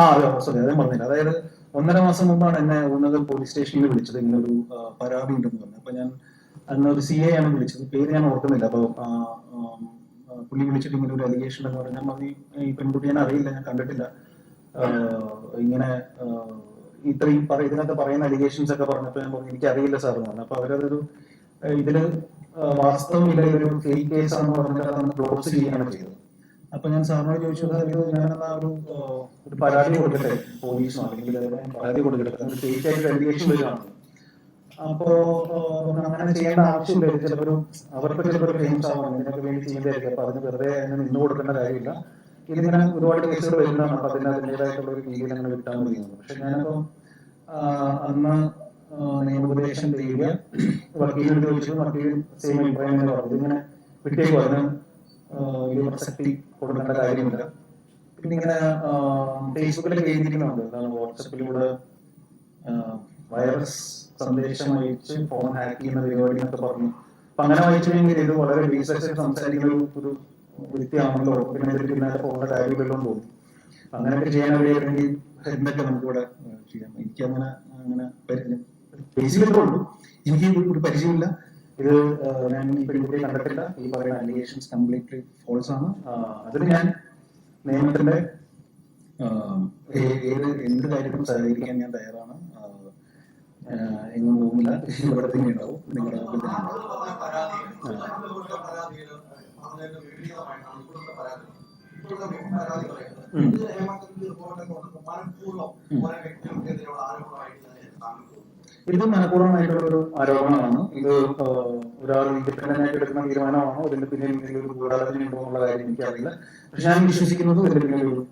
ആ അതെ സോറി അതേ പറഞ്ഞില്ല അതായത് ഒന്നര മാസം മുമ്പാണ് എന്നെ ഉന്നത പോലീസ് സ്റ്റേഷനിൽ വിളിച്ചത് ഇങ്ങനെ ഒരു പരാതി ഉണ്ടെന്ന് പറഞ്ഞു. അപ്പൊ ഞാൻ അന്ന് ഒരു സി എ ആണ് വിളിച്ചത്. പേര് ഞാൻ ഓർക്കുന്നില്ല. അപ്പൊ പുള്ളി വിളിച്ചിട്ട് ഇങ്ങനെ ഒരു അലിഗേഷൻ എന്ന് പറഞ്ഞു. ഞാൻ പറഞ്ഞു ഈ പെൺകുട്ടി ഞാൻ അറിയില്ല ഞാൻ കണ്ടിട്ടില്ല. ഇങ്ങനെ ഇത്രയും പറ ഇതിനകത്ത് പറയുന്ന അലിഗേഷൻസ് ഒക്കെ പറഞ്ഞപ്പോൾ ഞാൻ പറഞ്ഞു എനിക്ക് അറിയില്ല സാർ എന്ന് പറഞ്ഞു. അപ്പൊ അവരതൊരു ഇതിൽ വാസ്തവം വാസ്തവമില്ല ഒരു ഫേക്ക് കേസ് ആണെന്ന് പറഞ്ഞിട്ട് അതൊന്ന് ക്ലോസ് ചെയ്യാണ് ചെയ്തത്. അപ്പൊ ഞാൻ സാറിനോട് ചോദിച്ചു "സാർ, ഇത് ഞാനെന്നാ ഒരു ഒരു പരാതി കൊടുക്കട്ടെ? പോലീസിനോ അല്ലെങ്കിൽ പരാതി കൊടുക്കട്ടെ? ആയിട്ട് വരികയാണ് അപ്പോ അങ്ങനെ ചെയ്യേണ്ട ആവശ്യമില്ല. ചിലപ്പോൾ അവർക്ക് ചിലപ്പോൾ ഫേമസ് ആവാം. ഇതിനൊക്കെ വേണ്ടി ചെയ്യുന്നതായിരിക്കും അപ്പൊ അതിന് വെറുതെ അങ്ങനെ നിന്ന് കൊടുക്കേണ്ട കാര്യമില്ല. ഇതിങ്ങനെ ഒരുപാട് കേസുകൾ വരുന്നതാണ്. അപ്പൊ അതിന് അതിന്റെതായിട്ടുള്ള ഒരു രീതിയിൽ അങ്ങനെ വിട്ടാൽ മതി. പക്ഷെ ഞാനിപ്പോ അന്ന് നിയമോപദേശം ചെയ്യുക വക്കീലിനോട് ചോദിച്ചു. വക്കീൽ സെയിം അഭിപ്രായം പറഞ്ഞു. ഇതിങ്ങനെ വിട്ടേക്ക്. വലിയ പ്രസക്തി കൊടുക്കേണ്ട കാര്യമില്ല. പിന്നെ ഇങ്ങനെ ഫേസ്ബുക്കിൽ കേന്ദ്രീകരണമുണ്ട് എന്താണ് വാട്സപ്പിലൂടെ വൈറസ് സന്ദേശം അയച്ച് ഫോൺ ഹാക്ക് ചെയ്യുന്ന പരിപാടി എന്നൊക്കെ പറഞ്ഞു. അപ്പൊ അങ്ങനെ വായിച്ചിട്ടുണ്ടെങ്കിൽ ഇത് വളരെ റീസെർച്ച് സംസാരിക്കുന്ന ഒരു വ്യക്തിയാണല്ലോ പിന്നെ പിന്നാലെ പോകേണ്ട കാര്യമില്ലല്ലോ എന്ന് തോന്നി അങ്ങനെയൊക്കെ ചെയ്യാൻ വേണ്ടി ഹെൽമെറ്റ് നമുക്കിവിടെ ഇവിടെ ചെയ്യാം. എനിക്ക് അങ്ങനെ അങ്ങനെ പരിചയം ഉള്ളൂ എനിക്ക് ഒരു പരിചയമില്ല ഇത് ഞാൻ ഈ കണ്ടിട്ടില്ല. ഈ പറയുന്ന അലിഗേഷൻസ് കംപ്ലീറ്റ്ലി ഫോൾസ് ആണ്. അതിന് ഞാൻ നിയമത്തിന്റെ ഏത് എന്ത് കാര്യത്തിനും സഹകരിക്കാൻ ഞാൻ തയ്യാറാണ്. എങ്ങും പോകുന്നില്ല. ഇവിടെ തന്നെ ഉണ്ടാവും. നിങ്ങളുടെ ഇത് മനഃപൂർവമായിട്ടുള്ള ഒരു ആരോപണമാണ്. ഇത് ഒരാൾ ഇൻഡിപെൻഡന്റ് ആയിട്ട് എടുക്കുന്ന തീരുമാനമാണോ? ഇതിന്റെ പിന്നിൽ എന്തെങ്കിലും ഒരു ഗൂഢാലോചന ഉണ്ടോ എന്നുള്ള കാര്യം എനിക്കറിയില്ല. പക്ഷെ ഞാൻ വിശ്വസിക്കുന്നത് ഇതിന്റെ പിന്നിൽ ഒരു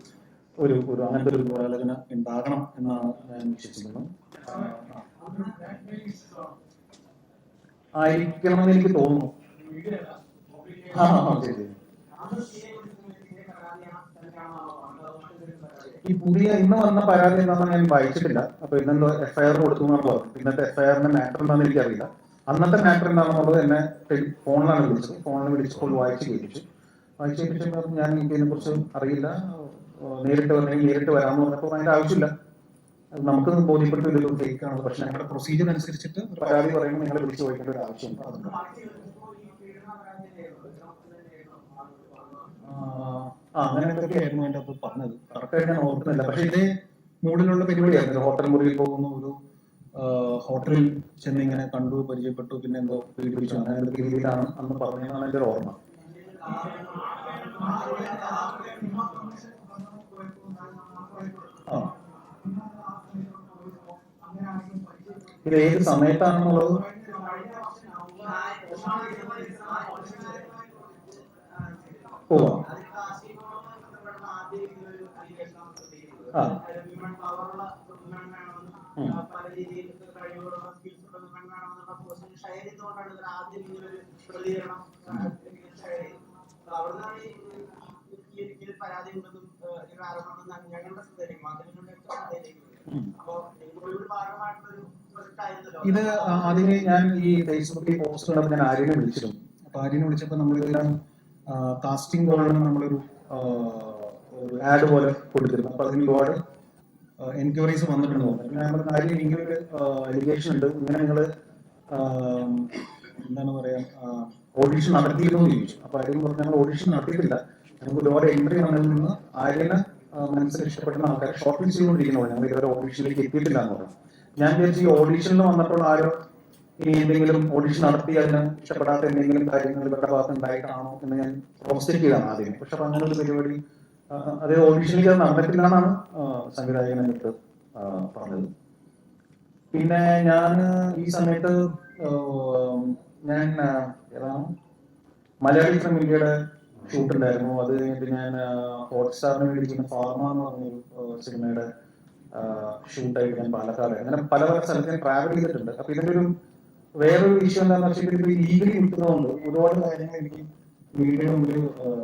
ഒരു ഒരു അങ്ങനത്തെ ഒരു ഗൂഢാലോചന ഉണ്ടാകണം എന്നാണ് ഞാൻ വിശ്വസിക്കുന്നത്. ആയിരിക്കണം ആയിരിക്കണമെന്ന് എനിക്ക് തോന്നുന്നു. ആ, ശരി ശരി. ഈ പുതിയ ഇന്ന് വന്ന പരാതി എന്താണെന്ന് ഞാൻ വായിച്ചിട്ടില്ല. അപ്പൊ ഇന്നെന്തോ എഫ്ഐആർ കൊടുത്തു എന്നാണ് പറഞ്ഞത്. ഇന്നത്തെ എഫ്ഐആറിന്റെ മാറ്റർ എന്താണെന്ന് എനിക്കറിയില്ല. അന്നത്തെ മാറ്റർ എന്താണെന്നുള്ളത് എന്നെ ഫോണിലാണ് വിളിച്ചത്. ഫോണിൽ വിളിച്ചപ്പോൾ വായിച്ചു കേൾപ്പിച്ചു. വായിച്ചു കേൾപ്പിച്ചപ്പോൾ ഞാൻ ഇതിനെ കുറിച്ച് അറിയില്ല നേരിട്ട് വന്നെങ്കിൽ നേരിട്ട് വരാമെന്ന് പറഞ്ഞപ്പോൾ അതിന്റെ ആവശ്യമില്ല. നമുക്ക് ബോധ്യപ്പെട്ട ഒരു ഫേക്ക് ആണ്. പക്ഷെ ഞങ്ങളുടെ പ്രൊസീജിയർ അനുസരിച്ചിട്ട് പരാതി പറയുമ്പോൾ നിങ്ങളെ വിളിച്ചു ചോദിക്കേണ്ട ഒരു ആവശ്യമുണ്ട്. അതുകൊണ്ട് ആ അങ്ങനെ എന്തൊക്കെയായിരുന്നു അതിന്റെ അകത്ത് പറഞ്ഞത്. കറക്റ്റായിട്ട് ഞാൻ ഓർക്കുന്നില്ല. പക്ഷെ ഇതേ മൂഡിലുള്ള പരിപാടിയായിരുന്നു. ഹോട്ടൽ മുറിയിൽ പോകുന്ന ഒരു ഹോട്ടലിൽ ചെന്ന് ഇങ്ങനെ കണ്ടു പരിചയപ്പെട്ടു പിന്നെ എന്തോ പീഡിപ്പിച്ചു. അങ്ങനെ എന്തൊക്കെ രീതിയിലാണ് അന്ന് പറഞ്ഞതാണ് എന്റെ ഒരു ഓർമ്മ. ആ. ഇത് ഏത് സമയത്താണെന്നുള്ളത്? പോവാം ഉണ്ടെന്നും ഇത് ആദ്യമേ ഞാൻ ഈ ഫേസ്ബുക്കിൽ പോസ്റ്റ് കണ്ടപ്പോൾ ഞാൻ ആര്യനെ വിളിച്ചിരുന്നു. അപ്പൊ ആര്യനെ വിളിച്ചപ്പോൾ നമ്മളിതെല്ലാം കാസ്റ്റിംഗ് കോളിന് നമ്മളൊരു ആഡ് പോലെ കൊടുത്തിരുന്നു. അപ്പൊ അതിന് ഒരുപാട് എൻക്വയറീസ് വന്നിട്ടുണ്ട്. നമ്മൾ കാര്യം ഒരു അലിഗേഷൻ ഉണ്ട്. ഇങ്ങനെ നിങ്ങൾ എന്താണ് പറയാ ഓഡിഷൻ നടത്തിയിരുന്നു എന്ന് ചോദിച്ചു. അപ്പൊ ആര്യം പറഞ്ഞു ഞങ്ങൾ ഓഡിഷൻ നടത്തിയിട്ടില്ല. ഞങ്ങൾക്ക് ഒരുപാട് എൻട്രി വന്നതിൽ നിന്ന് ആര്യനെ മനസ്സിൽ ഇഷ്ടപ്പെടുന്ന ആൾക്കാരെ ഷോർട്ട് ലിസ്റ്റ് ചെയ്തുകൊണ്ടിരിക്കുന്നു ഞങ്ങൾ ഇതുവരെ ഓഡീഷനിലേക്ക് എത്തിയിട്ടില്ല എന്ന് പറഞ്ഞു. ഞാൻ വിചാരിച്ചു ഈ ഓഡീഷനിൽ വന്നപ്പോൾ ആരോ ഇനി എന്തെങ്കിലും ഓഡീഷൻ നടത്തി അതിന് ഇഷ്ടപ്പെടാത്ത എന്തെങ്കിലും കാര്യങ്ങൾ ഇവരുടെ ഭാഗത്ത് ഉണ്ടായിട്ടാണോ എന്ന് ഞാൻ പ്രോസ്റ്റേറ്റ് ചെയ്താണ് ആദ്യം പക്ഷെ അങ്ങനെ ഒരു പരിപാടി അത് ഓഡീഷനിലേക്ക് അത് നടന്നിട്ടില്ല എന്നാണ് ആ, സംവിധായകൻ എന്നിട്ട് പറഞ്ഞത്. പിന്നെ ഞാൻ ഈ സമയത്ത് ഞാൻ ഏതാണ് മലയാളി ഫിലിം ഇന്ത്യയുടെ ഷൂട്ട് ഉണ്ടായിരുന്നു. അത് കഴിഞ്ഞിട്ട് ഞാൻ ഹോട്ട്സ്റ്റാറിന് വേണ്ടി ചെയ്യുന്ന ഫാർമ എന്ന് പറഞ്ഞൊരു സിനിമയുടെ ഷൂട്ടായിട്ട് ഞാൻ പാലക്കാട് അങ്ങനെ പല പല സ്ഥലത്ത് ഞാൻ ട്രാവൽ ചെയ്തിട്ടുണ്ട്. അപ്പൊ ഇതിന്റെ ഒരു വേറൊരു ഇഷ്യൂ എന്താണെന്ന് വെച്ചാൽ ഇത് കിട്ടുന്നതുകൊണ്ട് ഒരുപാട് കാര്യങ്ങൾ എനിക്ക് മീഡിയ മുമ്പിൽ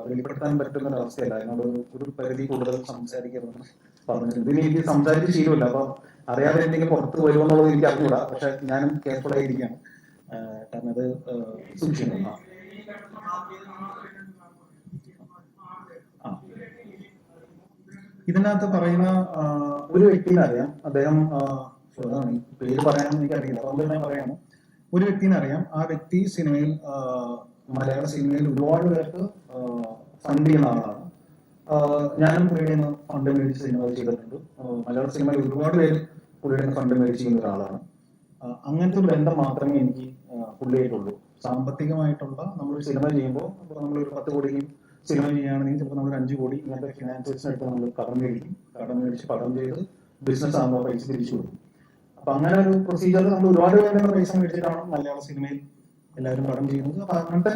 വെളിപ്പെടുത്താൻ പറ്റുന്ന ഒരു അവസ്ഥയല്ല. അതിനോട് ഒരു- പരിധി കൂടുതൽ സംസാരിക്കരുതെന്ന് പറഞ്ഞിട്ടുണ്ട് ഇതിന് എനിക്ക് സംസാരിച്ച് ശീലമില്ല. അപ്പൊ അറിയാതെ എന്തെങ്കിലും പുറത്ത് വരുമോ എന്നുള്ളത് എനിക്ക് അറിഞ്ഞൂടാ. പക്ഷെ ഞാനും കെയർഫുൾ ആയിരിക്കുകയാണ്. കാരണം അത് സൂക്ഷിക്കുന്നു ഇതിനകത്ത് പറയുന്ന ഒരു വ്യക്തിനെ അറിയാം. അദ്ദേഹം പേര് പറയാനൊന്നും എനിക്കറിയില്ല. അതുകൊണ്ട് തന്നെ പറയാമോ ഒരു വ്യക്തിനെ അറിയാം. ആ വ്യക്തി സിനിമയിൽ മലയാള സിനിമയിൽ ഒരുപാട് പേർക്ക് ഫണ്ട് ചെയ്യുന്ന ആളാണ്. ഞാനും പുള്ളിയുടെ ഫണ്ട് മേടിച്ച് സിനിമ ചെയ്തിട്ടുണ്ട്. മലയാള സിനിമയിൽ ഒരുപാട് പേര് പുള്ളിയുടെ ഫണ്ട് മേടിച്ച് ചെയ്യുന്ന ഒരാളാണ്. അങ്ങനത്തെ ഒരു ബന്ധം മാത്രമേ എനിക്ക് പുള്ളിയായിട്ടുള്ളൂ. സാമ്പത്തികമായിട്ടുള്ള നമ്മളൊരു സിനിമ ചെയ്യുമ്പോൾ ഇപ്പോൾ നമ്മളൊരു പത്ത് കോടിയും സിനിമ ചെയ്യുകയാണെങ്കിൽ ചിലപ്പോൾ നമ്മൾ അഞ്ച് കോടി ഇങ്ങനത്തെ ഫിനാൻസേഴ്സിനായിട്ട് നമ്മൾ കടം മേടിക്കും. കടം മേടിച്ച് പടം ചെയ്ത് ബിസിനസ് ആകുമ്പോൾ പൈസ തിരിച്ചു കൊടുക്കും. അപ്പൊ അങ്ങനെ ഒരു പ്രൊസീജിയർ നമ്മൾ ഒരുപാട് പേരുടെ പൈസ മേടിച്ചിട്ടാണ് മലയാള സിനിമയിൽ എല്ലാവരും പടം ചെയ്യുന്നത് അപ്പൊ അങ്ങനത്തെ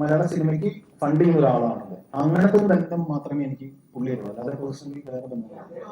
മലയാള സിനിമയ്ക്ക് ഫണ്ട് ചെയ്യുന്ന ഒരാളാണ് അങ്ങനത്തെ ഒരു ബന്ധം മാത്രമേ എനിക്ക് പുള്ളിയായിട്ടുള്ളൂ അല്ലാതെ പേഴ്സണലി വേറെ ബന്ധമില്ല.